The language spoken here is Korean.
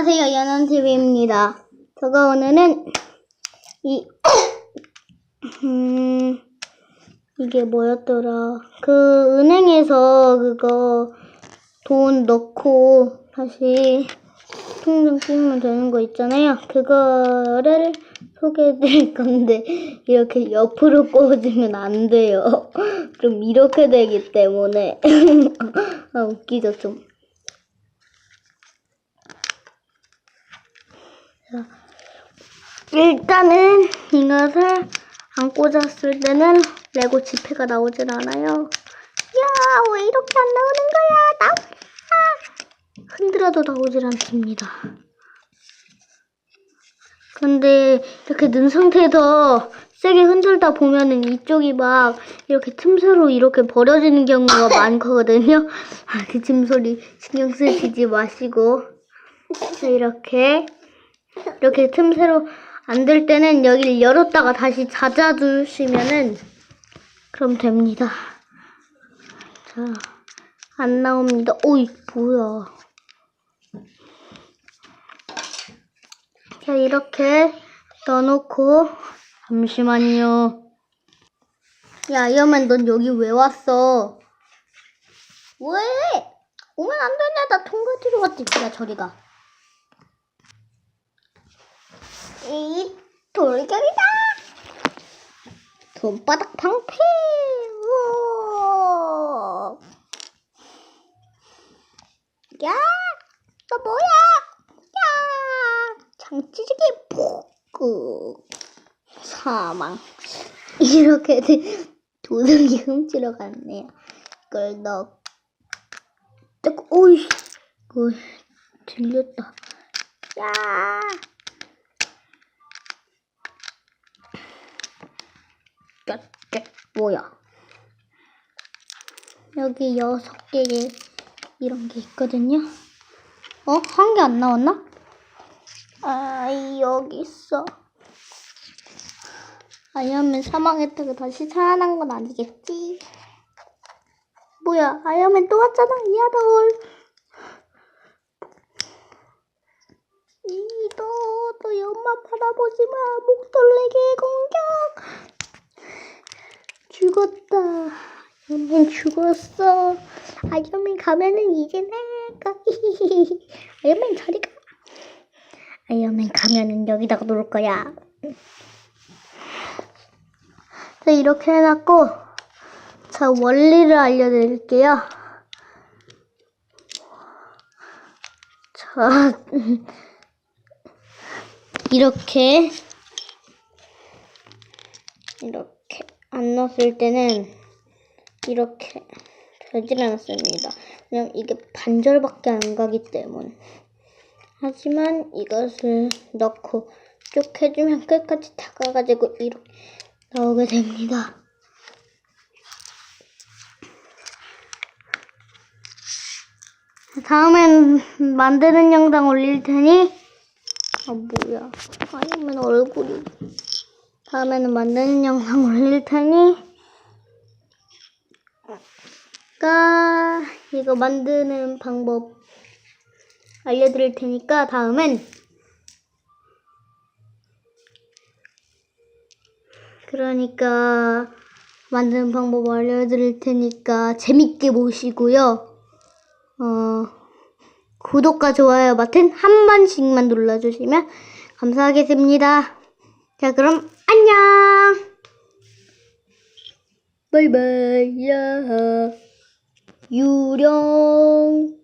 안녕하세요, 연원TV입니다. 제가 오늘은 이, 음, 이게 뭐였더라. 그 은행에서 그거 돈 넣고 다시 통장 찍으면 되는 거 있잖아요. 그거를 소개해 드릴 건데, 이렇게 옆으로 꽂으면 안 돼요. 좀 이렇게 되기 때문에. 아, 웃기죠, 좀. 일단은 이것을 안 꽂았을 때는 레고 지폐가 나오질 않아요. 야, 왜 이렇게 안 나오는 거야? 나와! 흔들어도 나오질 않습니다. 근데 이렇게 넣은 상태에서 세게 흔들다 보면은 이쪽이 막 이렇게 틈새로 이렇게 버려지는 경우가 많거든요. 아, 그 틈소리 신경 쓰시지 마시고. 자, 이렇게 이렇게 틈새로 안 될 때는 여기를 열었다가 다시 닫아두시면은 그럼 됩니다. 자, 안 나옵니다. 오이, 뭐야. 자, 이렇게 넣어놓고 잠시만요. 야, 이러면 넌 여기 왜 왔어? 왜? 오면 안 되네. 나 통과 들어갔지. 야, 저리 가. 이 돌격이다. 손바닥 방패. 우와. 야, 너 뭐야? 야, 장찌르기 폭. 사망. 이렇게 도둑이 훔치러 갔네요. 이걸 넣. 딱, 오이, 오, 들렸다. 야. 깍깍 뭐야? 여기 여섯 개 이런 게 있거든요. 어? 한 개 안 나왔나? 아 여기 있어. 아이언맨 사망했다가 다시 살아난 건 아니겠지? 뭐야? 아이언맨 또 왔잖아. 이하돌. 이도 또 옆만 바라보지 마. 목돌레개 공격. 죽었다. 아이언맨 죽었어. 아이언맨 가면은 이제 내가. 아이언맨 저리 가. 아이언맨 가면은 여기다가 놓을 거야. 자, 이렇게 해놨고, 자, 원리를 알려드릴게요. 자, 이렇게, 이렇게 안 넣었을 때는 이렇게 되질 않습니다. 그냥 이게 반절밖에 안 가기 때문에. 하지만 이것을 넣고 쭉 해주면 끝까지 다 가가지고 이렇게 나오게 됩니다. 다음엔 만드는 영상 올릴 테니 아 뭐야 아니면 얼굴이 다음에는 만드는 영상 올릴 테니 까 이거 만드는 방법 알려드릴 테니까 다음엔 그러니까 만드는 방법 알려드릴 테니까 재밌게 보시고요. 어, 구독과 좋아요 버튼 한 번씩만 눌러주시면 감사하겠습니다. 자, 그럼 안녕! 바이바이, 야, 유령.